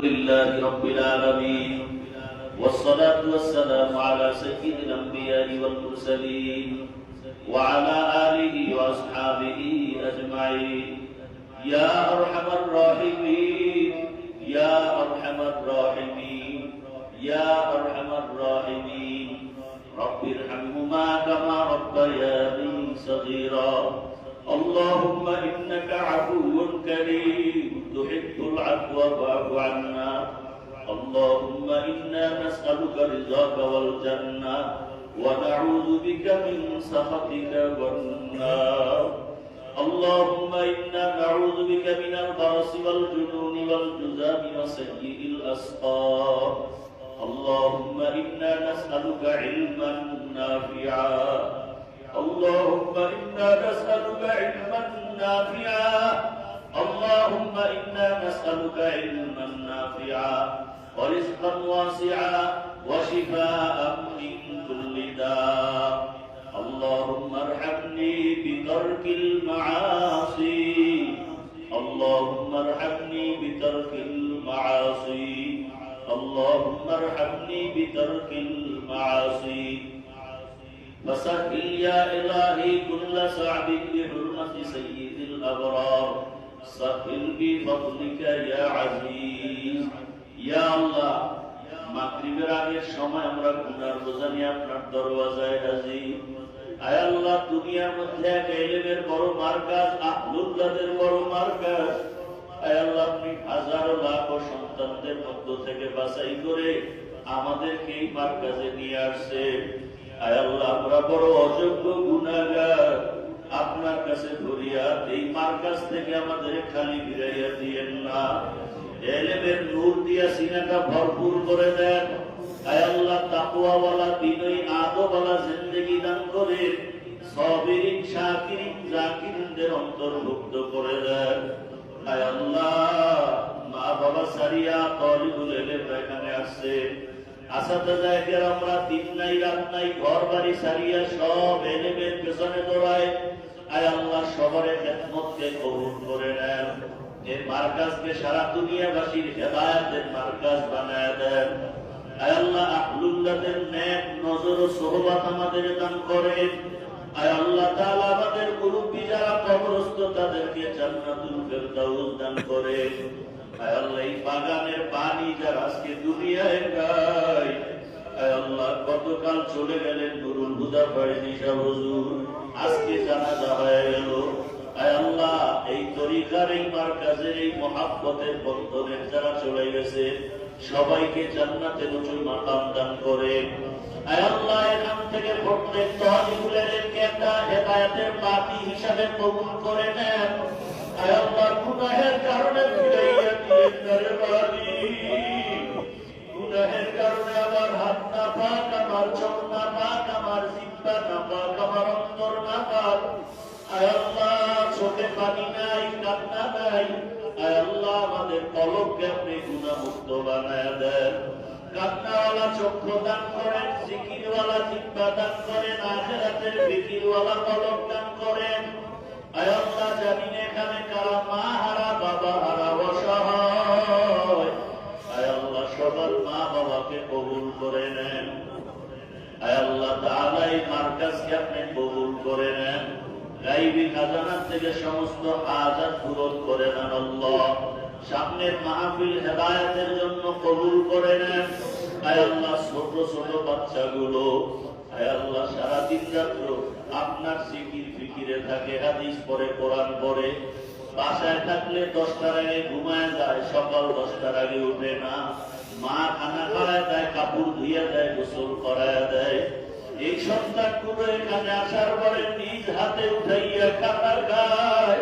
لله رب العالمين والصلاة والسلام على سيد الأنبياء والمرسلين وعلى آله وأصحابه أجمعين يا أرحم الراحمين يا أرحم الراحمين يا أرحم الراحمين رب ارحمهما كما ربياني صغيرا اللهم إنك عفو كريم تحب العفو فاعف عنا. اللهم إنا نسألك رضاك والجنة ونعوذ بك من سخطك والنار. اللهم إنا نعوذ بك من البرص والجنون والجذام وسيء الأسقام. اللهم إنا نسألك علما نافعا. اللهم إنا نسألك علما نافعا. نسألك علما نافعا ورزقا واسعا وشفاء من كل داء. اللهم ارحمني بترك المعاصي. اللهم ارحمني بترك المعاصي. اللهم ارحمني بترك المعاصي. فسهل يا إلهي كل صعب بحرمة سيد الأبرار. সাফির B ইয়া আজিজ। ইয়া আল্লাহ, মাগরিবের সময় আমরা গুনার বোঝা নিয়ে আপনার দরওয়াজায় হাজির। আয় আল্লাহ, দুনিয়ার মধ্যে এক এলেমের বড় মার্কাজ আহলুল্লাহদের বড় মার্কাজ। আয় আল্লাহ, আপনি লাখ সন্তানদের মধ্য থেকে বাছাই করে আমাদেরকে এই মার্কাজে নিয়ে আসছে আয় আল্লাহ, আমরা বড় অযোগ্য গুনাগার আপনার কাছে ধরিয়া এই মার্কাজ থেকে আমাদের খালি ফিরাইয়া দিয়েন না। এলেমের নূর দিয়া সিনাটা ভরপুর করে দেন। আয় আল্লাহ, তাকওয়াওয়ালা, বিনয়ী, আদবওয়ালা দান করে সবিরিন শাকিরিন জাকিরিনদের অন্তর্ভুক্ত করে দেন। আয় মা সারিয়া এখানে আসছে। আমরা দিন নাই, রাত নাই ঘর বাড়ি সারিয়া সব এলেমের পেছনে দৌড়ায়। খেদমতকে কবুল করে নেন। এই মার্কাজকে সারা দুনিয়াবাসীর হেদায়াতের মার্কাজ বানায় দেন। আয় আহলুল্লাদের নেক নজর ও সোহবাত আমাদের দান করেন। আয় তাআলা আমাদের মুরব্বী যারা কবরস্থ, তাদেরকে জান্নাতুল ফেরদাউস দান করেন। আয় এই বাগানের পানি যারা আজকে দুনিয়ায় গায় আল্লাহ গতকাল চলে গেলেন নুরুল হুদা সাহেব হুজুর। আজকে জানাজা হয়ে গেল এই তরিকার, এই মার্কাজের, এই মহাব্বতের বন্ধনের যারা চলে গেছে, সবাইকে জান্নাতে নতুন মাকাম দান করে। কারণে কলবকে আপনি গুণামুক্ত বানায় দেন। কান্নাওয়ালা চক্ষু দান করেন, জিকিরওয়ালা জিব্বা দান করেন, আখেরাতের বিকিরওয়ালা কলব দান করেন। আয় আল্লাহ জানি এখানে কারা মা হারা বাবা হারা অসহায়। আয় আল্লাহ সবার মা বাবাকে কবুল করে নেন। আয় আল্লাহ তাআলা মার্কাজকে আপনি কবুল করে নেন। গাইবী খাজানার থেকে সমস্ত আজাদ পূরণ করে নেন আল্লাহ। সামনের মাহফিল হেদায়েতের জন্য কবুল করে নেন। আয় আল্লাহ, ছোট ছোট বাচ্চাগুলো আল্লাহ সারা দিন রাত্র আপনার জিকির ফিকিরে থাকে, হাদিস পড়ে, কোরআন পড়ে। বাসায় থাকলে দশটার আগে ঘুমায় যায়, সকাল দশটার আগে উঠে না। মা খানা খাওয়ায় দেয়, কাপড় ধুইয়া দেয়, গোসল করায় দেয়। এই সন্তানগুলো এখানে আসার পরে নিজ হাতে উঠাইয়া খানা খায়।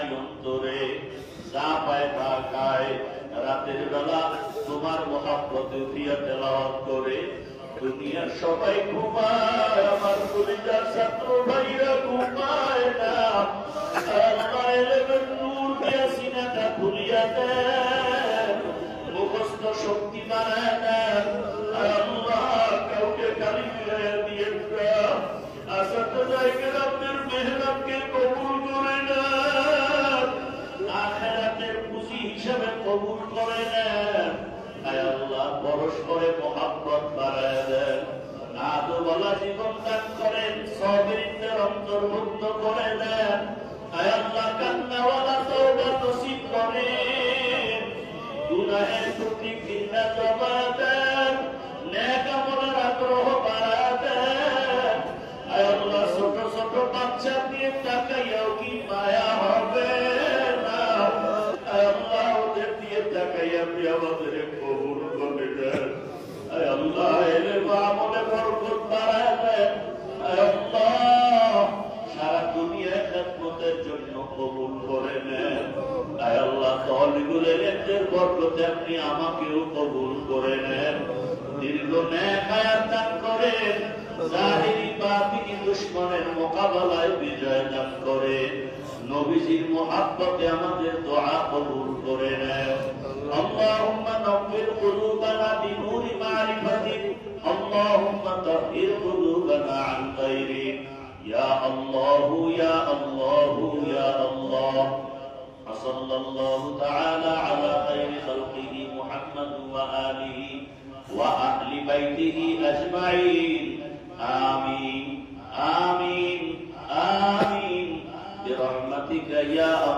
নাই অন্তরে যা পায় তা খায়। রাত রাতের বেলা তোমার মহাব্বতে উঠিয়া তেলাওয়াত করে, দুনিয়ার সবাই ঘুমায়, আমার কলিজার ছাত্র ভাইরা ঘুমায় না। নূর দিয়া আপনার মেহরাবকে কবুল করে নেন। আল্লাহ পরস্পরে মহাব্বত বাড়ায় দেন। না তো বলা জীবন দান করেন সবরিন্দের অন্তর্ভুক্ত করে দেন। বরকতে আপনি আমাকেও কবুল করে নেন দীর্ঘ ন্যাক হায়াত দান করেন জাহিরি বাতিনি দুশ্মনের মোকাবেলায় বিজয় দান করে নবীজির মোহাব্বতে আমাদের দোয়া কবুল করে নেন اللهم نور قلوبنا بنور معرفتك اللهم طهر قلوبنا عن غيرك يا الله يا الله يا الله وصلى الله تعالى على خير خلقه محمد وآله وأهل بيته أجمعين. آمين. آمين. آمين. برحمتك يا